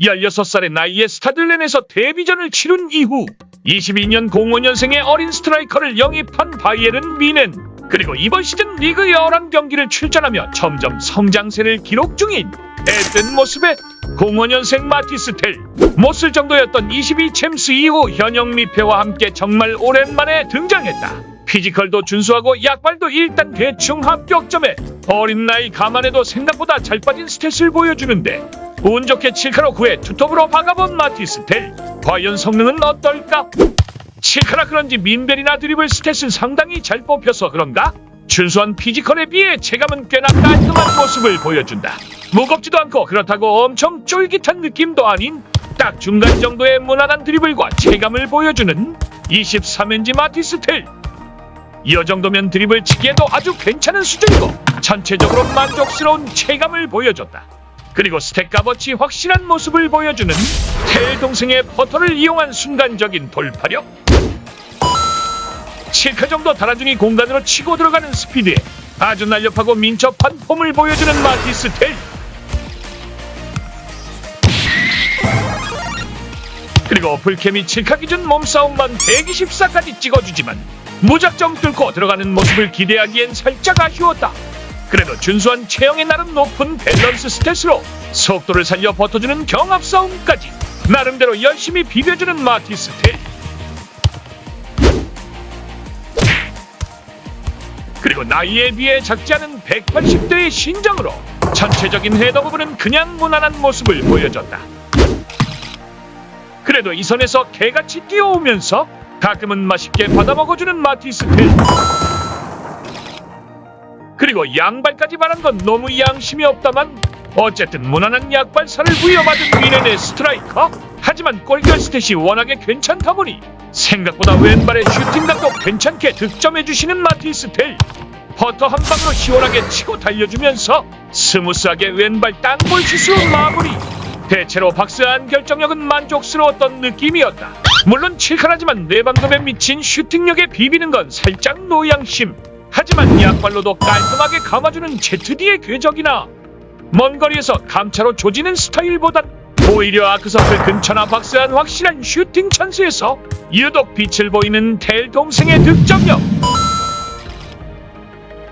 16살의 나이에 스타들렌에서 데뷔전을 치룬 이후 22년 05년생의 어린 스트라이커를 영입한 바이에른 미넨 그리고 이번 시즌 리그 11경기를 출전하며 점점 성장세를 기록 중인 애뜬 모습의 05년생 마티스 텔 못쓸 정도였던 22 챔스 이후 현역 미패와 함께 정말 오랜만에 등장했다. 피지컬도 준수하고 약발도 일단 대충 합격점에 어린 나이 감안해도 생각보다 잘 빠진 스탯을 보여주는데 운 좋게 7카로 9에 투톱으로 박아본 마티스 텔 과연 성능은 어떨까? 7카라 그런지 민벨이나 드리블 스탯은 상당히 잘 뽑혀서 그런가? 준수한 피지컬에 비해 체감은 꽤나 깔끔한 모습을 보여준다. 무겁지도 않고 그렇다고 엄청 쫄깃한 느낌도 아닌 딱 중간 정도의 무난한 드리블과 체감을 보여주는 23인지 마티스 텔. 이 정도면 드리블 치기에도 아주 괜찮은 수준이고 전체적으로 만족스러운 체감을 보여줬다. 그리고 스택 값어치 확실한 모습을 보여주는 텔 동생의 퍼터를 이용한 순간적인 돌파력 7카 정도 달아주니 공간으로 치고 들어가는 스피드에 아주 날렵하고 민첩한 폼을 보여주는 마티스 텔 그리고 불케미 7카 기준 몸싸움만 124까지 찍어주지만 무작정 뚫고 들어가는 모습을 기대하기엔 살짝 아쉬웠다. 그래도 준수한 체형에 나름 높은 밸런스 스탯으로 속도를 살려 버텨주는 경합 싸움까지 나름대로 열심히 비벼주는 마티스 텔. 그리고 나이에 비해 작지 않은 180대의 신장으로 전체적인 헤더 부분은 그냥 무난한 모습을 보여줬다. 그래도 이 선에서 개같이 뛰어오면서 가끔은 맛있게 받아먹어주는 마티스 텔. 그리고 양발까지 바란 건 너무 양심이 없다만 어쨌든 무난한 약발사를 부여받은 미넨의 스트라이커? 하지만 골결 스탯이 워낙에 괜찮다 보니 생각보다 왼발의 슈팅각도 괜찮게 득점해주시는 마티스 텔 퍼터 한 방으로 시원하게 치고 달려주면서 스무스하게 왼발 땅볼 슛으로 마무리. 대체로 박스한 결정력은 만족스러웠던 느낌이었다. 물론 7카라지만 내방금에 미친 슈팅력에 비비는 건 살짝 노양심 하지만 약발로도 깔끔하게 감아주는 ZD의 궤적이나 먼 거리에서 감차로 조지는 스타일보단 오히려 아크서클 근처나 박스한 확실한 슈팅 찬스에서 유독 빛을 보이는 텔 동생의 득점력.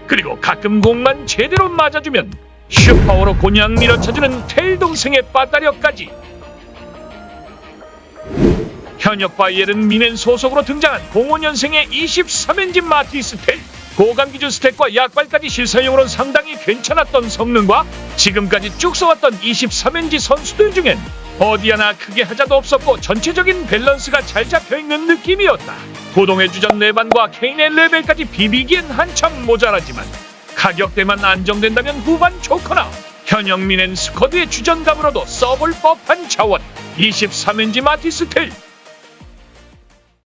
그리고 가끔 공만 제대로 맞아주면 슈퍼로 곤양 밀어쳐주는 텔 동생의 빠따력까지. 현역 바이에른 미넨 소속으로 등장한 05년생의 23엔진 마티스 텔 고강 기준 스택과 약발까지 실사용으로는 상당히 괜찮았던 성능과 지금까지 쭉 써왔던 23엔지 선수들 중엔 어디 하나 크게 하자도 없었고 전체적인 밸런스가 잘 잡혀있는 느낌이었다. 고동의 주전 내반과 케인의 레벨까지 비비기엔 한참 모자라지만 가격대만 안정된다면 후반 좋거나 현영민엔 스쿼드의 주전감으로도 써볼 법한 자원 23엔지 마티스 텔